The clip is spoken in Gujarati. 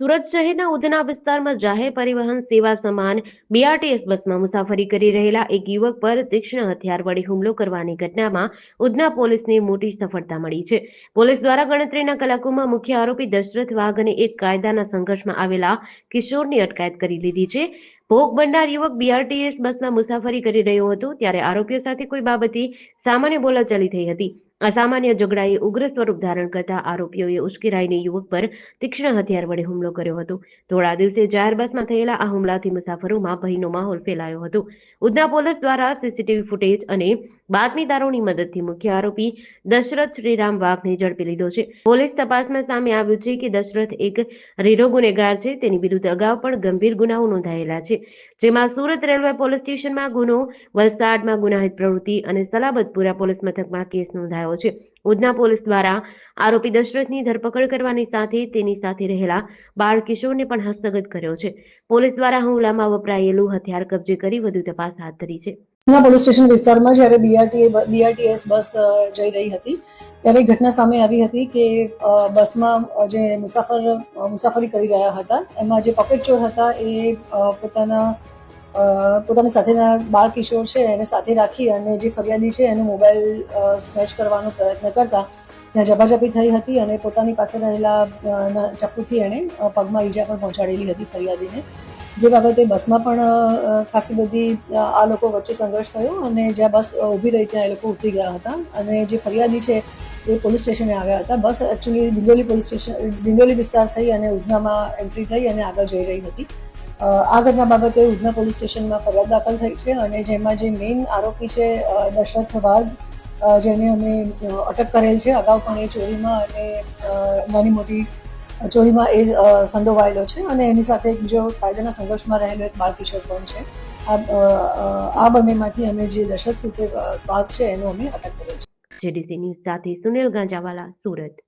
સુરત શહેરના ઉધના વિસ્તારમાં જાહેર પરિવહન સેવા સમાન બીઆરટીએસ બસમાં મુસાફરી કરી રહેલા એક યુવક પર તીક્ષ્ણ હથિયાર વડે હુમલો કરવાની ઘટનામાં ઉધના પોલીસને મોટી સફળતા મળી છે. પોલીસ દ્વારા ગણતરીના કલાકોમાં મુખ્ય આરોપી દશરથ વાઘ અને એક કાયદાના સંઘર્ષમાં આવેલા કિશોરની અટકાયત કરી લીધી છે. ભોગ બનનાર યુવક બીઆરટીએસ બસમાં મુસાફરી કરી રહ્યો હતો, ત્યારે આરોપીઓ સાથે કોઈ બાબતે સામાન્ય બોલાચાલી થઈ હતી. અસામાન્ય ઝઘડાએ ઉગ્ર સ્વરૂપ ધારણ કરતા આરોપીઓએ ઉશ્કેરાઈને યુવક પર તીક્ષ્ણ હથિયાર વડે હુમલો કર્યો હતો. થોડા દિવસે જાહેર બસમાં થયેલા આ હુમલાથી મુસાફરોમાં ભયનો માહોલ ફેલાયો હતો. ઉધના પોલીસ દ્વારા સીસીટીવી ફૂટેજ અને બાતમીદારોની મદદથી મુખ્ય આરોપી દશરથ શ્રીરામ વાઘને ઝડપી લીધો છે. પોલીસ તપાસમાં સામે આવ્યું છે કે દશરથ એક રીઢો ગુનેગાર છે. તેની વિરુદ્ધ અગાઉ પણ ગંભીર ગુનાઓ નોંધાયેલા છે. જેમાં સુરત રેલવે પોલીસ સ્ટેશનમાં ગુનો, વલસાડમાં ગુનાહિત પ્રવૃત્તિ અને સલાબતપુરા પોલીસ મથકમાં કેસ નોંધાયો છે. ઉધના પોલીસ દ્વારા આરોપી દશરથની ધરપકડ કરવાની સાથે તેની સાથે રહેલા બાળ કિશોરને પણ હસ્તગત કર્યો છે. પોલીસ દ્વારા હુમલામાં વપરાયેલું હથિયાર કબજે કરી વધુ તપાસ હાથ ધરી છે. ઉધના પોલીસ સ્ટેશન વિસ્તારમાં જ્યારે બીઆરટીએ બીઆરટીએસ બસ જઈ રહી હતી, ત્યારે ઘટના સામે આવી હતી કે બસમાં જે મુસાફર મુસાફરી કરી રહ્યા હતા, એમાં જે પોકેટ ચોર હતા એ પોતાના પોતાની સાથેના બાળ કિશોર છે, એને સાથે રાખી અને જે ફરિયાદી છે, એનો મોબાઈલ સ્નેચ કરવાનો પ્રયત્ન કરતા ત્યાં ઝપાઝપી થઈ હતી અને પોતાની પાસે રહેલા ચપ્પુથી એણે પગમાં ઈજા પણ પહોંચાડેલી હતી ફરિયાદીને. જે બાબતે બસમાં પણ ખાસી બધી આ લોકો વચ્ચે સંઘર્ષ થયો અને જ્યાં બસ ઊભી રહી ત્યાં એ લોકો ઉતરી ગયા હતા અને જે ફરિયાદી છે એ પોલીસ સ્ટેશને આવ્યા હતા. બસ actually Dindoli police station Dindoli વિસ્તાર થઈ અને ઉધનામાં એન્ટ્રી થઈ અને આગળ જઈ રહી હતી. આ ઘટના બાબતે ઉધના પોલીસ સ્ટેશનમાં ફરિયાદ દાખલ થઈ છે અને જેમાં જે મેઇન આરોપી છે દશરથ વાઘ જેને અમે અટક કરેલ છે. અગાઉ પણ એ ચોરીમાં અને નાની મોટી ચોરીમાં એ સંડોવાયેલો છે અને એની સાથે એક બીજો કાયદાના સંઘર્ષમાં રહેલો એક બાળકિશોર પણ છે. આ બંનેમાંથી અમે જે દશરથ રૂપે વાઘ છે, એનો અમે અટક કર્યો છે. જેડીસી ન્યૂઝ સાથે સુનિલ ગાંજાવાલા, સુરત.